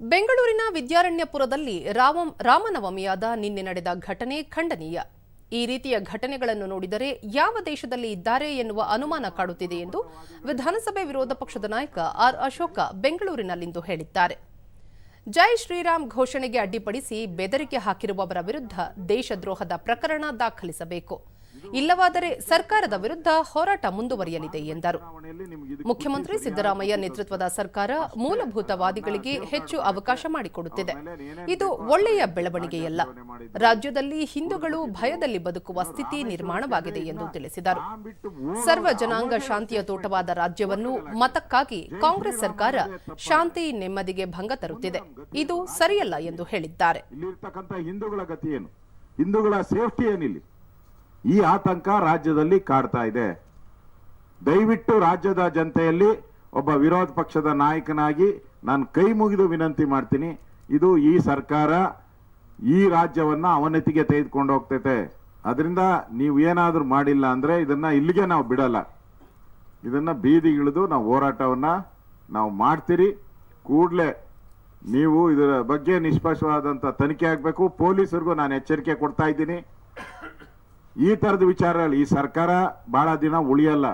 ಬೆಂಗಳೂರಿನ ವಿದ್ಯಾರಣ್ಯಪುರದಲ್ಲಿ ರಾಮ ರಾಮನವಮಿಯಾದ ನಿನ್ನೆ ನಡೆದ ಘಟನೆ ಖಂಡನೀಯ. ಈ ರೀತಿಯ ಘಟನೆಗಳನ್ನು ನೋಡಿದರೆ ಯಾವ ದೇಶದಲ್ಲಿ ಇದ್ದಾರೆ ಎನ್ನುವ ಅನುಮಾನ ಕಾಡುತ್ತಿದೆ ಎಂದು ವಿಧಾನಸಭೆ ವಿರೋಧ ಪಕ್ಷದ ನಾಯಕ ಆರ್ ಅಶೋಕ ಬೆಂಗಳೂರಿನಲ್ಲಿಂದು ಹೇಳಿದ್ದಾರೆ. ಜೈ ಶ್ರೀರಾಮ್ ಘೋಷಣೆಗೆ ಅಡ್ಡಿಪಡಿಸಿ ಬೆದರಿಕೆ ಹಾಕಿರುವವರ ವಿರುದ್ಧ ದೇಶದ್ರೋಹದ ಪ್ರಕರಣ ದಾಖಲಿಸಬೇಕು. ಇಲ್ಲವಾದರೆ ಸರ್ಕಾರದ ವಿರುದ್ಧ ಹೋರಾಟ ಮುಂದುವರಿಯಲಿದೆ ಎಂದರು. ಮುಖ್ಯಮಂತ್ರಿ ಸಿದ್ದರಾಮಯ್ಯ ನೇತೃತ್ವದ ಸರ್ಕಾರ ಮೂಲಭೂತವಾದಿಗಳಿಗೆ ಹೆಚ್ಚು ಅವಕಾಶ ಮಾಡಿಕೊಡುತ್ತಿದೆ. ಇದು ಒಳ್ಳೆಯ ಬೆಳವಣಿಗೆಯಲ್ಲ. ರಾಜ್ಯದಲ್ಲಿ ಹಿಂದೂಗಳು ಭಯದಲ್ಲಿ ಬದುಕುವ ಸ್ಥಿತಿ ನಿರ್ಮಾಣವಾಗಿದೆ ಎಂದು ತಿಳಿಸಿದರು. ಸರ್ವ ಜನಾಂಗ ಶಾಂತಿಯ ತೋಟವಾದ ರಾಜ್ಯವನ್ನು ಮತಕ್ಕಾಗಿ ಕಾಂಗ್ರೆಸ್ ಸರ್ಕಾರ ಶಾಂತಿ ನೆಮ್ಮದಿಗೆ ಭಂಗ ತರುತ್ತಿದೆ. ಇದು ಸರಿಯಲ್ಲ ಎಂದು ಹೇಳಿದ್ದಾರೆ. ಹಿಂದೂಗಳ ಗತಿ ಸೇಫ್ಟಿ ಏನಿಲ್ಲಿ? ಈ ಆತಂಕ ರಾಜ್ಯದಲ್ಲಿ ಕಾಡ್ತಾ ಇದೆ. ದಯವಿಟ್ಟು ರಾಜ್ಯದ ಜನತೆಯಲ್ಲಿ ಒಬ್ಬ ವಿರೋಧ ಪಕ್ಷದ ನಾಯಕನಾಗಿ ನಾನು ಕೈ ಮುಗಿದು ವಿನಂತಿ ಮಾಡ್ತೀನಿ. ಇದು ಈ ಸರ್ಕಾರ ಈ ರಾಜ್ಯವನ್ನ ಅವನತಿಗೆ ತೆಗೆದುಕೊಂಡು ಹೋಗ್ತೈತೆ. ಅದರಿಂದ ನೀವು ಏನಾದರೂ ಮಾಡಿಲ್ಲ ಅಂದ್ರೆ ಇದನ್ನ ಇಲ್ಲಿಗೆ ನಾವು ಬಿಡಲ್ಲ. ಇದನ್ನ ಬೀದಿಗಿಳಿದು ನಾವು ಹೋರಾಟವನ್ನ ನಾವು ಮಾಡ್ತೀರಿ. ಕೂಡಲೇ ನೀವು ಇದರ ಬಗ್ಗೆ ನಿಷ್ಪಕ್ಷವಾದಂತ ತನಿಖೆ ಆಗಬೇಕು. ಪೊಲೀಸರಿಗೂ ನಾನು ಎಚ್ಚರಿಕೆ ಕೊಡ್ತಾ ಇದ್ದೀನಿ. ಈ ತರದ ವಿಚಾರಗಳು ಈ ಸರ್ಕಾರ ಬಹಳ ದಿನ ಉಳಿಯಲ್ಲ.